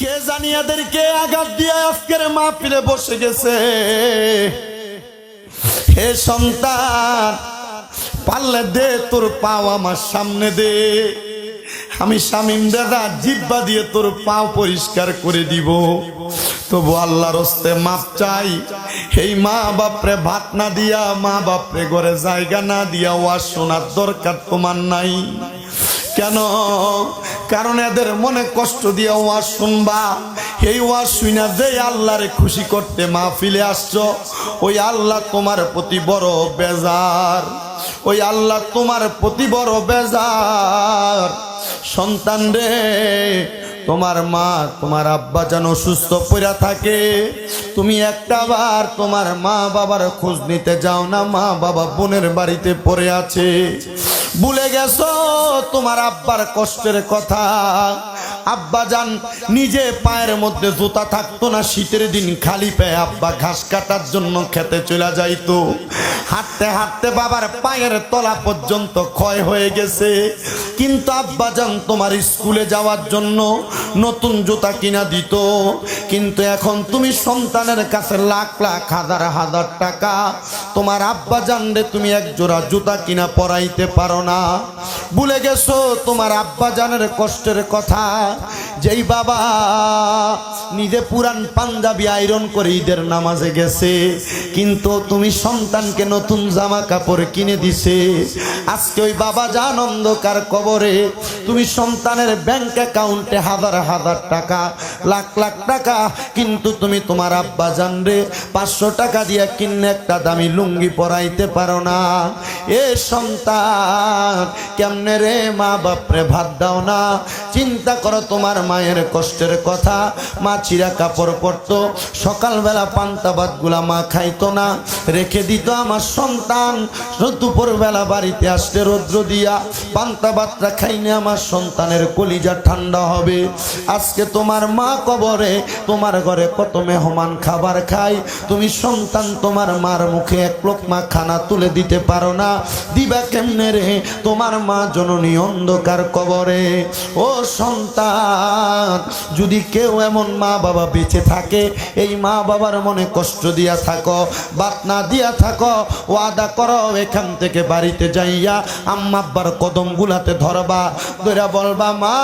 কে জানি এদেরকে আঘাত দিয়ে আজকের মাহফিলে বসে গেছে? হে সন্তান, পারলে দে তোর পাও আমার সামনে দে। আমি শামিম দাদা জিব্বা দিয়ে তোর পাও পরিষ্কার করে দিব। তবু আল্লাহর হস্তে মাপ চাই, এই মা বাপরে ভাত না দিয়া, মা বাপরে ঘরে জায়গা না দিয়া ওয়াজ শোনার দরকার তোমার নাই। কেন? কারণ এদের মনে কষ্ট দিয়ে ওয়াজ শুনবা। এই ওয়াজ শুনা যে আল্লাহরে খুশি করতে মাহফিলে আসছো, ওই আল্লাহ তোমার প্রতি বড় বেজার। ওই আল্লাহ তোমার প্রতি বড় বেজার। সন্তান রে, তোমার মা, তোমার আব্বা যেন অসুস্থ পড়া থাকে। তুমি একটা বার তোমার মা বাবার খোঁজ নিতে যাও না মা বাবা বোনের বাড়িতে পড়ে আছে। ভুলে গেছো তোমার আব্বার কষ্টের কথা? আব্বা যান, নিজে পায়ের মধ্যে জুতা থাকতো না, শীতের দিন খালি পায়ে আব্বা ঘাস কাটার জন্য খেতে চলে যাইতো। হাঁটতে হাঁটতে বাবার পায়ের তলা পর্যন্ত ক্ষয় হয়ে গেছে। কিন্তু আব্বা যান, তোমার স্কুলে যাওয়ার জন্য নতুন জুতা কিনা দিত। কিন্তু এখন তুমি সন্তানের কাছে লাখ লাখ হাজার হাজার টাকা। তোমার আব্বা জানলে তুমি এক জোড়া জুতা কিনা পরাইতে পারো না। ভুলে গেছো তোমার আব্বা জানের কষ্টের কথা? যেই বাবা নিজে পুরান পাঞ্জাবি আয়রন করে ঈদের নামাজে গেছে, কিন্তু তুমি সন্তানকে নতুন জামা কাপড় কিনে দিছে। আজকে ওই বাবা যান অন্ধকার কবরে, তুমি সন্তানের ব্যাংক অ্যাকাউন্টে হাজার হাজার টাকা, লাখ লাখ টাকা, কিন্তু তুমি তোমার আব্বা জানরে পাঁচশো টাকা দিয়ে কিনে একটা দামি লুঙ্গি পরাইতে পারো না। এ সন্তান, কেমনে রে মা বাপরে ভাত দাও না? চিন্তা করো তোমার মায়ের কষ্টের কথা। মা চিরা কাপড় পরতো। সকালবেলা পান্তা ভাতগুলা মা খাইতো না। রেখে দিত আমার সন্তান। দুপুর বেলা বাড়িতে আসলে রৌদ্র দিয়া পান্তা ভাতটা খাইনে আমার সন্তানের কলিজা ঠান্ডা হবে। আজকে তোমার মা কবরে, তোমার ঘরে কত মেহমান খাবার খায় তুমি সন্তান, তোমার মার মুখে এক লোকমা খানা তুলে দিতে পারো না। দিবা কেমনে রে? তোমার মা জননী অন্ধকার কবরে। ও সন্তান যদি কেউ এমন মা বাবা বেঁচে থাকে, এই মা বাবার মনে কষ্ট দিয়া থাকো বাত না দিয়া থাকো, ওয়াদা করো, এখান থেকে বাড়িতে যাইয়া আম্মা আব্বার কদম গুলাতে ধরবা ধরা বলবা, মা,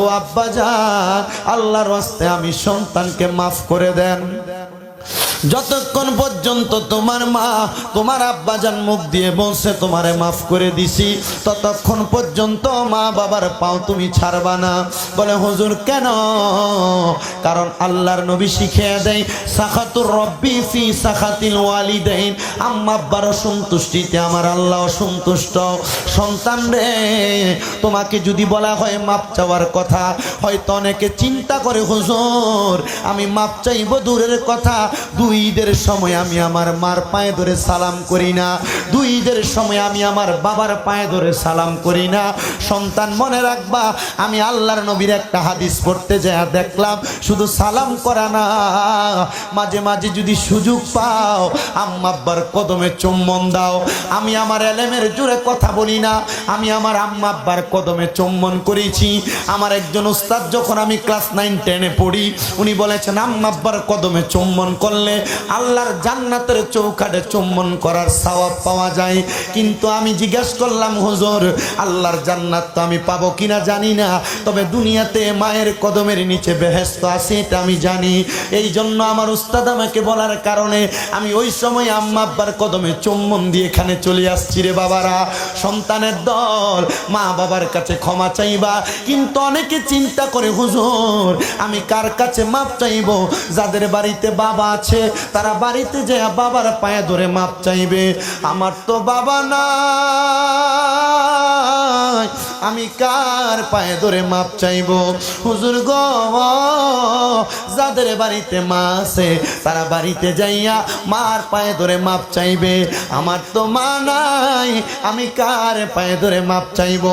ও আব্বা যান আল্লাহর হস্তে আমি সন্তানকে মাফ করে দেন। যতক্ষণ পর্যন্ত তোমার মা, তোমার আব্বাজান মুখ দিয়ে বলছে, তোমারে মাফ করে দিছি, ততক্ষণ পর্যন্ত মা বাবার পাও তুমি ছাড়বা না। বলে, হুজুর, কেন? কারণ আল্লাহর নবী শিখিয়ে দেয়, সাখাতুর রব্বি ফি সাখাতিল ওয়ালিদাইন। আম্মা আব্বার সন্তুষ্টিতে আমার আল্লাহ সন্তুষ্ট। সন্তান রে, তোমাকে যদি বলা হয় মাপ চাওয়ার কথা, হয়তো অনেকে চিন্তা করে, হুজুর, আমি মাপ চাইব দূরের কথা দুই ঈদের সময় আমি আমার মার পায়ে ধরে সালাম করি না। দুই ঈদের সময় আমি আমার বাবার পায়ে ধরে সালাম করি না। সন্তান মনে রাখবা, আমি আল্লাহর নবীর একটা হাদিস পড়তে যায় দেখলাম, শুধু সালাম করা না। মাঝে মাঝে যদি সুযোগ পাও আম্মাব্বার কদমে চুম্বন দাও। আমি আমার এলেমের জুড়ে কথা বলি না, আমি আমার আম্মাব্বার কদমে চুম্বন করেছি। আমার একজন উস্তাদ যখন আমি ক্লাস নাইন, টেনে পড়ি, উনি বলেছেন আম্মাব্বার কদমে চুম্বন করলে আল্লাহর জান্নাতের চৌকাটে চুম্বন করার সওয়াব পাওয়া যায়। কিন্তু আমি জিজ্ঞেস করলাম, হুজুর, আল্লাহর জান্নাত তো আমি পাবো কিনা জানি না। তবে দুনিয়াতে মায়ের কদমের নিচে বেহেস্ত আছে এটা আমি জানি। এই জন্য আমার উস্তাদ আমাকে বলার কারণে আমি ওই সময় আম্মা আব্বার কদমে চুম্বন দিয়ে এখানে চলে আসছি রে বাবারা। সন্তানের দল, মা বাবার কাছে ক্ষমা চাইবা। কিন্তু অনেকে চিন্তা করে, হুজুর, আমি কার কাছে মাপ চাইব? যাদের বাড়িতে বাবা আছে তারা বাড়িতে যে বাবার পায়ে ধরে মাপ চাইবে। আমার তো বাবা আমি কার পায়ে ধরে মাপ চাইব? হুজুর গো, যাদের বাড়িতে মা আছে, তারা বাড়িতে যাইয়া মার পায়ে ধরে মাপ চাইবে। আমার তো মা নাই, আমি কার পায়ে ধরে মাপ চাইব?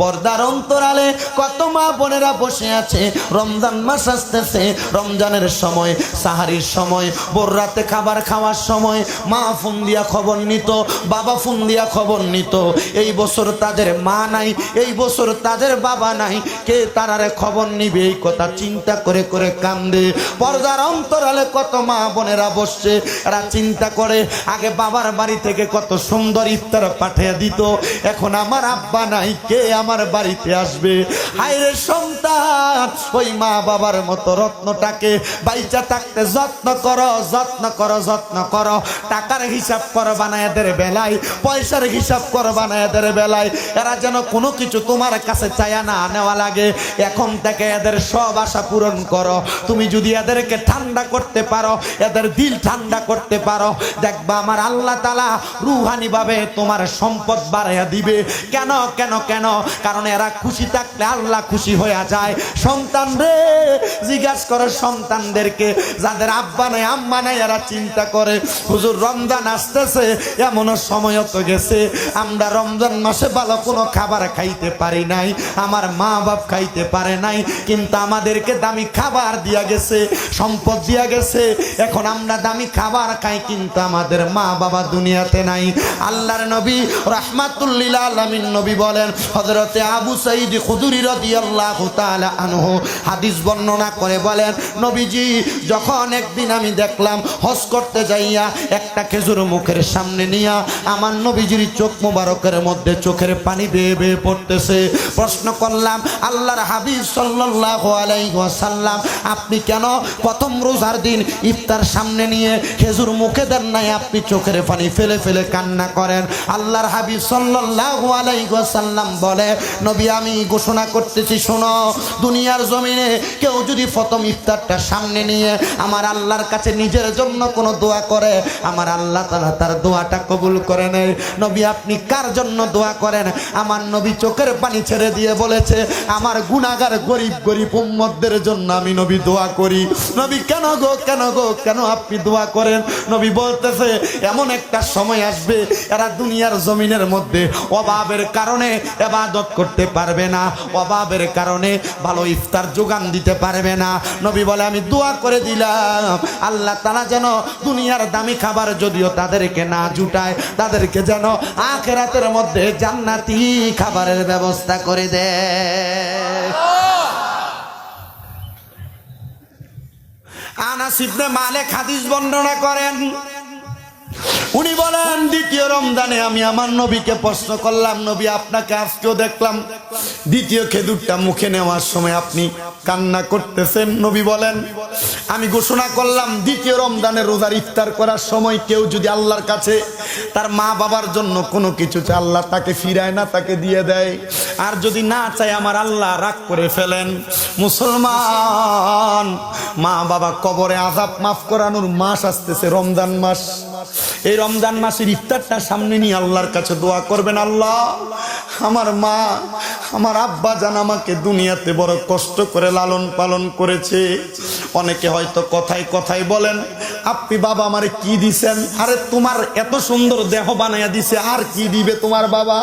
পর্দার অন্তরালে কত মা বোনেরা বসে আছে, রমজান মাস আসতেছে, রমজানের সময়, সাহারির সময় বোর রাতে খাবার খাওয়ার সময়, মা ফোন দিয়া খবর নিত, বাবা ফোন দিয়া খবর নিত। এই বছর তাদের মা নাই এই বছর তাদের বাবা নাই। কে তারারে খবর নিবে এই কথা চিন্তা করে করে কান্দে। পর্দার অন্তরালে কত মা বোনেরা বসছে, এরা চিন্তা করে, আগে বাবার বাড়ি থেকে কত সুন্দর ইফতার পাঠিয়ে দিত, এখন আমার আব্বা নাই, কে আমার বাড়িতে আসবে? হায়রে সন্তান, ওই মা বাবার মতো রত্নটাকে বাইচা থাকতে যত্ন করো যত্ন করো যত্ন করো। টাকার হিসাব করো বানায়াদের বেলায়, পয়সার হিসাব করো বানায়াদের বেলায়। এরা যেন কোনো কিছু তোমার কাছে চায়া না নেওয়া লাগে। এখন থেকে এদের সব আশা পূরণ করো। তুমি যদি এদেরকে ঠান্ডা করতে পারো, এদের দিল ঠান্ডা করতে পারো, দেখবা আমার আল্লাহ তালা রুহানি ভাবে তোমার সম্পদ বাড়াইয়া দিবে। কেন কেন কেন? কারণ এরা খুশি থাকলে আল্লাহ খুশি হয়ে যায়। সন্তান রে, জিজ্ঞাসা করো সন্তানদেরকে, যাদের আব্বা নাই, আম্মা নাই, এরা চিন্তা করে, হুজুর, রমজান আসতেছে, এমনও সময় তো গেছে। আমরা রমজান মাসে ভালো কোনো খাবার খাইতে পারি নাই, আমার মা বাপ খাইতে পারে নাই, কিন্তু আমাদেরকে দামি খাবার দিয়া গেছে, সম্পদ দিয়া গেছে। এখন আমরা দামি খাবার খাই, কিন্তু আমাদের মা বাবা দুনিয়াতে নাই। আল্লাহর নবী রহমাতুল্লিল আলমিন নবী বলেন হজরতে আবু সাইদ খুদুরি রাদিয়াল্লাহু তাআলা আনহু হাদিস বর্ণনা করে বলেন, নবীজি, যখন একদিন আমি দেখলাম হজ করতে যাইয়া একটা খেজুর মুখের সামনে নিয়া আমার নবীজির চোখ মোবারকের মধ্যে চোখের পানি বেয়ে বেয়ে পড়তেছে। প্রশ্ন করলাম, আল্লাহর হাবিব সাল্লাল্লাহু আপনি কেন প্রথম রোজার দিন ইফতার সামনে নিয়ে খেজুর মুখে দেন নাই? আপনি চোখের পানি ফেলে ফেলে কান্না করেন। আল্লাহর হাবিব সাল্লাল্লাহু বলে, নবী, আমি ঘোষণা করতেছি, শোনো, দুনিয়ার জমিনে কেউ যদি প্রথম ইফতারটা সামনে নিয়ে আমার আল্লাহর কাছে নিজের জন্য কোনো দোয়া করে, আমার আল্লাহ তাআলা তার দোয়াটা কবুল করে নেয়। নবী, আপনি কার জন্য দোয়া করেন? আমার নবী চোখের পানি ছেড়ে দিয়ে বলেছে, আমার গুনাহগার গরিব গরিব উম্মতদের জন্য আমি নবী দোয়া করি। নবী, কেন গো কেন গো, কেন আপনি দোয়া করেন? নবী বলতেছে, এমন একটা সময় আসবে, এরা দুনিয়ার জমিনের মধ্যে অভাবের কারণে এবাদত করতে পারবে না, অভাবের কারণে ভালো ইফতার যোগান দিতে পারবে না। নবী বলে, আমি দোয়া করে দিলাম, আল্লাহ তারা যেন দুনিয়ার দামি খাবার যদিও তাদেরকে না জুটায়, তাদেরকে যেন আখেরাতের মধ্যে জান্নাতি খাবারের ব্যবস্থা করে দে। আনাস ইবনে মালিক হাদিস বর্ণনা করেন উনি বলেন, দ্বিতীয় রমজানে আমি আমার নবীকে প্রশ্ন করলাম, নবী, আপনাকে আজকেও দেখলাম। দ্বিতীয় খেদুরটা মুখে নেওয়ার সময় আপনি কান্না করতেছেন। নবী বলেন, আমি ঘোষণা করলাম, দ্বিতীয় রমজানের রোজার ইফতার করার সময় কেউ যদি আল্লাহর কাছে তার মা বাবার জন্য কোনো কিছু চায়, আল্লাহ তাকে ফিরায় না, তাকে দিয়ে দেয়। আর যদি না চায়, আমার আল্লাহ রাগ করে ফেলেন। মুসলমান, মা বাবা কবরে আজাব মাফ করানোর মাস আসতেছে, রমজান মাস। এই রমজান মাসের ইফতারটা সামনে নিয়ে আল্লাহর কাছে দোয়া করবেন আল্লাহ। আমার মা, আমার আব্বা জান আমাকে দুনিয়াতে বড় কষ্ট করে লালন পালন করেছে। অনেকে হয়তো কথাই কথাই বলেন, আপনি বাবা আমারে কি দিছেন? আরে তোমার এত সুন্দর দেহ বানাইয়া দিছে, আর কি দিবে তোমার বাবা?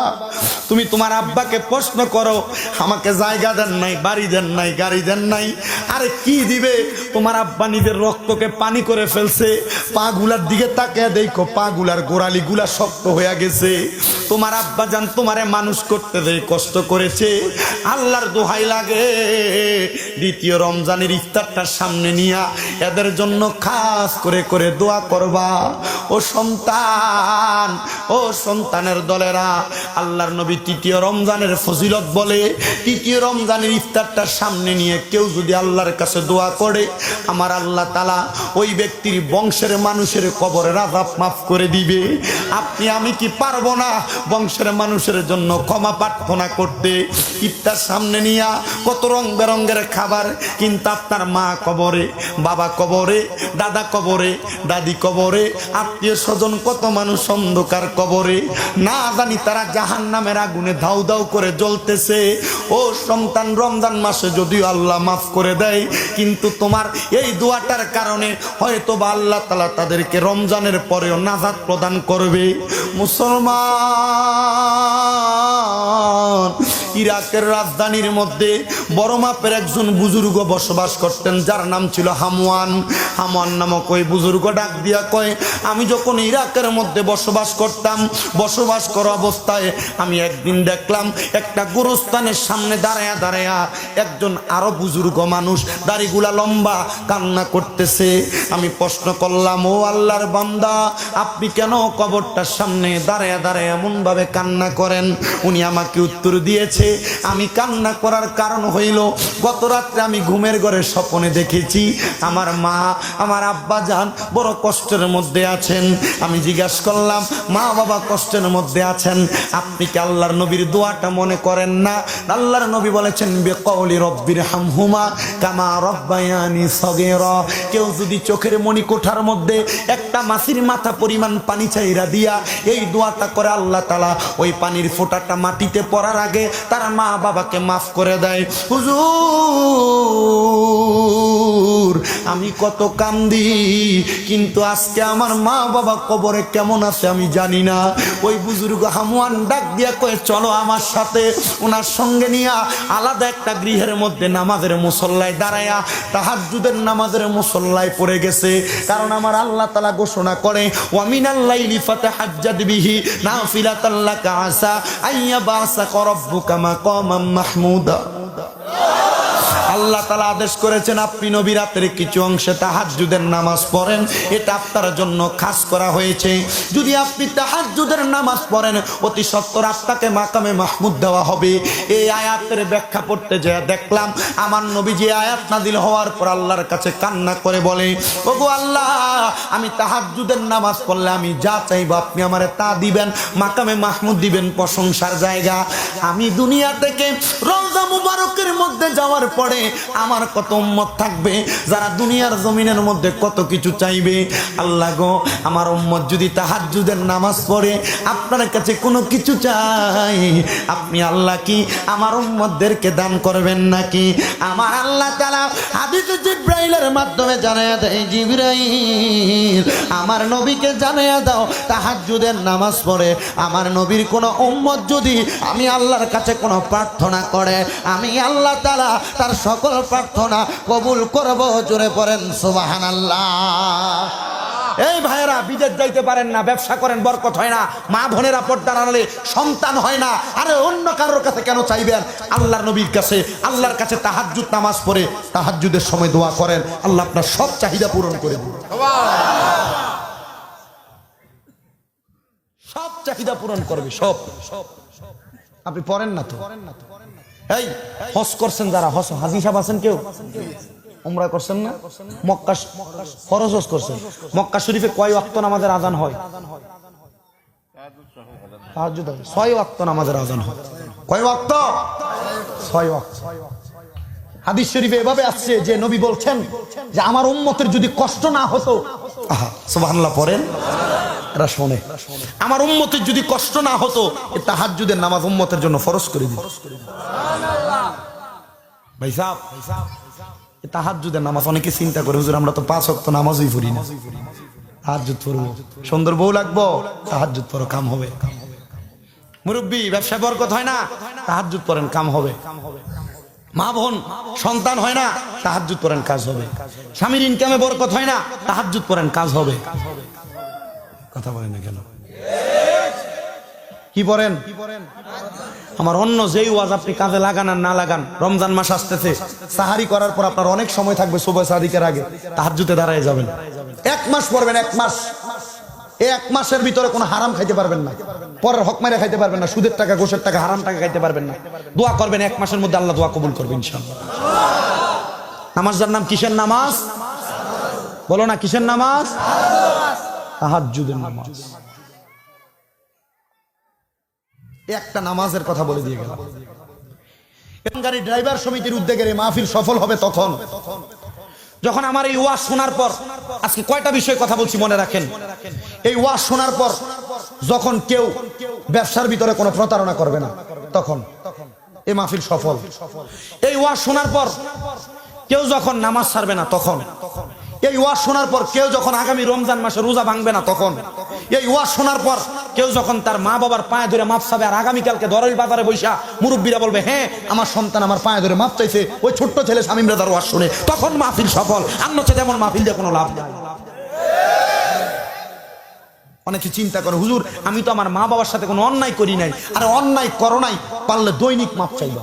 তুমি তোমার আব্বাকে প্রশ্ন করো, আমাকে জায়গা দেন নাই, বাড়ি দেন নাই, গাড়ি দেন নাই। আরে কি দিবে? তোমার আব্বা নিজের রক্তকে পানি করে ফেলছে পা গুলার দিকে তাকিয়ে দেখো পা গুলার গোড়ালি গুলা শক্ত হয়ে গেছে। তোমার আব্বা যান তোমারে মানুষ করতে দেয় কষ্ট করেছে, আল্লাহর দোহাই লাগে। দ্বিতীয় রমজানের ইফতারটা সামনে নিয়া এদের জন্য খাস করে করে দোয়া করবা। ও সন্তান, ও সন্তানের দলেরা, আল্লাহর নবী তৃতীয় রমজানের ফজিলত বলে, তৃতীয় রমজানের ইফতারটা সামনে নিয়ে কেউ যদি আল্লাহর কাছে দোয়া করে, আমার আল্লাহ তালা ওই ব্যক্তির বংশের মানুষের কবরের আজাব মাফ করে দিবে। আপনি আমি কি পারব না বংশের মানুষের জন্য ক্ষমা প্রার্থনা করতে। ইফতার সামনে নিয়া কত রং বেরঙ্গের খাবার, কিন্তু আপনার মা কবরে, বাবা কবরে, দাদা কবরে, দাদি কবরে, আত্মীয় স্বজন কত মানুষ অন্ধকার কবরে। না জানি তারা জাহান নামের আগুনে ধাউ ধাউ করে জ্বলতেছে। ও সন্তান, রমজান মাসে যদিও আল্লাহ মাফ করে দেয়, কিন্তু তোমার এই দোয়াটার কারণে হয়তো বা আল্লাহ তালা তাদেরকে রমজানের পরেও নাজাদ প্রদান করবে। মুসলমান on. ইরাকের রাজধানীর মধ্যে বড় মাপের একজন বুজুর্গ বসবাস করতেন, যার নাম ছিল হামওয়ান। হামওয়ান নামক ওই বুজুর্গ ডাক দিয়া কয়, আমি যখন ইরাকের মধ্যে বসবাস করতাম, বসবাস করা অবস্থায় আমি একদিন দেখলাম একটা গুরুস্থানের সামনে দাঁড়ায়া দাঁড়ায়া একজন আরও বুজুর্গ মানুষ দাড়িগুলা লম্বা কান্না করতেছে। আমি প্রশ্ন করলাম, ও আল্লাহর বান্দা, আপনি কেন কবরটার সামনে দাঁড়ায়া দাঁড়ায় এমনভাবে কান্না করেন? উনি আমাকে উত্তর দিয়েছে আমি কান্না করার কারণ হইল, গত রাত্রে আমি ঘুমের ঘরে স্বপ্নে দেখেছি, আমার মা, আমার আব্বা যান বড় কষ্টের মধ্যে আছেন। আমি জিজ্ঞাসা করলাম, মা বাবা কষ্টের মধ্যে আছেন? আপনি কি আল্লাহর নবীর দোয়াটা মনে করেন না? আল্লাহর নবী বলেছেন বেকৌলি রব্বির হামহুমা কামা রব্বায়ানি সগের। কেউ যদি চোখের মণি কোঠার মধ্যে একটা মাসির মাথা পরিমাণ পানি চাইরা দিয়া এই দোয়াটা করে, আল্লাহ তালা ওই পানির ফোঁটাটা মাটিতে পড়ার আগে তারা মা বাবাকে মাফ করে দেয়। হুজুর আমি কত কান্দি, কিন্তু আজকে আমার মা বাবা কবরে কেমন আছে আমি জানি না। ওই বুজুর্গ হামুয়ান ডাক দিয়া কয়ে, চলো আমার সাথে। ওনার সঙ্গে নিয়ে আলাদা একটা গৃহের মধ্যে নামাজের মুসল্লায় দাঁড়ায়া তাহাজ্জুদের নামাজের মুসল্লায় পড়ে গেছে। কারণ আমার আল্লাহ তালা ঘোষণা করে ওয়ামিনাল্লাইলি ফাতাহাজ্জাদ বিহি নাফিলাতাল্লাকা আসা আইয়া বাসা করব্বুকা মাকামাম মাহমুদা। আল্লাহ তালা আদেশ করেছেন, আপনি নবী রাতের কিছু অংশে তাহাজ্জুদের নামাজ পড়েন। এটা আপনার জন্য খাস করা হয়েছে। যদি আপনি তাহাজ্জুদের নামাজ পড়েন, অতি সত্তর আপনাকে মাকামে মাহমুদ দেওয়া হবে। এই আয়াতের ব্যাখ্যা পড়তে যে দেখলাম, আমার নবী যে আয়াত নাদিল হওয়ার পর আল্লাহর কাছে কান্না করে বলে, ওগো আল্লাহ, আমি তাহাজ্জুদের নামাজ পড়লে আমি যা চাইব আপনি আমারে তা দিবেন, মাকামে মাহমুদ দিবেন প্রশংসার জায়গা। আমি দুনিয়া থেকে রওজা মুবারকের মধ্যে যাওয়ার পরে আমার কত উম্মত থাকবে? যারা দুনিয়ার জমিনের মধ্যে কত কিছু চাইবে? আল্লাহ গো, আমার উম্মত যদি তাহাজ্জুদের নামাজ পড়ে, আপনার কাছে কোনো কিছু চাই? আপনি আল্লাহ কি আমার উম্মতদেরকে দান করবেন নাকি? আমার আল্লাহ তাআলা হাদিস জিব্রাইলের মাধ্যমে জানায়া দেয়, জিব্রাইল, আমার নবীকে জানায়া দাও, তাহাজ্জুদের নামাজ পড়ে। আমার নবীর কোনো উম্মত যদি আমি আল্লাহর কাছে কোনো প্রার্থনা করে, আমি আল্লাহ তাআলা তার সকল প্রার্থনা কবুল করব, জোরে পড়েন সুবহানাল্লাহ। এই ভাইয়েরা, বিদেশ যাইতে পারেন না, ব্যবসা করেন, বরকত হয় না। মা বোনেরা পর্দার আড়ালে, সন্তান হয় না। আরে অন্য কারোর কাছে কেন চাইবেন? আল্লাহর নবীর কাছে, আল্লাহর কাছে তাহাজ্জুদ নামাজ পড়ে, তাহাজ্জুদের সময় দোয়া করেন। আল্লাহ আপনার সব চাহিদা পূরণ করে সব চাহিদা পূরণ করবে, সব। আপনি পড়েন না তো? এই হস করছেন যারা? হস হাজি সাহেব আছেন কেউ? উমরা করছেন না? মক্কা ফরজ হজ করছেন। মক্কা শরীফে কয় ওয়াক্ত নামাজের আজান হয়? আজান হয়। কয় ওয়াক্ত? হাদিস শরীফে এভাবে আসছে যে নবী বলছেন যে আমার উম্মতের যদি কষ্ট না হতো পড়েন। এরা শোনে। আমার উম্মতের যদি কষ্ট না হতো, এ তাহাজ্জুদের নামাজ উম্মতের জন্য ফরজ করে দিত। তাহাজ্জুদের নামাজ অনেকে চিন্তা করে, হুজুর, আমরা তো পাঁচ ওয়াক্ত নামাজই না। সুন্দর বউ লাগবো? কাম হবে। মুরব্বী ব্যবসা বরকত হয় না? তাহাজ্জুদ পড়েন, কাম হবে। মা বোন, সন্তান হয় না? তাহাজ্জুদ পড়েন, কাজ হবে। স্বামীর ইনকামে বরকত হয় না? তাহাজ্জুদ পড়েন, কাজ হবে। কথা বলেন না কেন? কি পড়েন আমার অন্য যেই ওয়াজ আপনি কাজে লাগান আর না লাগান, রমজান মাস আসতেছে, সাহারি করার পর আপনার অনেক সময় থাকবে সুবহ সাদিকের আগে, তাহাজ্জুদে দাঁড়ায় যাবেন। এক মাস পড়বেন, এক মাস। এক মাসের ভিতরে কোনো হারাম খাইতে পারবেন না। পরের হক মারে খাইতে পারবেন না, সুদের টাকা, ঘোষের টাকা, হারাম টাকা খাইতে পারবেন না। দোয়া করবেন, এক মাসের মধ্যে আল্লাহ দোয়া কবুল করবেন ইনশাআল্লাহ। নামাজটার নাম কিসের নামাজ? বলো না, কিসের নামাজ? তাহাজ্জুদের নামাজ। একটা নামাজের কথা বলে দিয়ে গেলাম। গাড়ি ড্রাইভার সমিতির উদ্যোগের এই মাহফিল সফল হবে তখন। যখন আমার এই ওয়াজ শোনার পর, আজকে কয়টা বিষয়ে কথা বলছি মনে রাখেন? এই ওয়াজ শোনার পর, যখন কেউ ব্যবসার ভিতরে কোনো প্রতারণা করবে না, তখন এই মাহফিল সফল। এই ওয়াজ শোনার পর, কেউ যখন নামাজ ছাড়বে না, তখন এই ওয়াজ শোনার পর কেউ যখন আগামী রমজান মাসে রোজা ভাঙবে না তখন, এই ওয়াজ শোনার পর কেউ যখন তার মা বাবার পায়ে ধরে মাপ চাবে আর আগামীকালকে দরইল বাজারে বৈশা মুরব্বীরা বলবে হ্যাঁ আমার সন্তান আমার পায়ে ধরে মাপ চাইছে, ওই ছোট্ট ছেলে স্বামীম রাজার ওয়াজ শুনে। তখন মাহফিল সফল আর নচে তেমন মাহফিল দিয়ে কোনো লাভ নাই। অনেকে চিন্তা করে, হুজুর, আমি তো আমার মা বাবার সাথে কোনো অন্যায় করি নাই। আর অন্যায় করো নাই, পারলে দৈনিক মাপ চাইবা।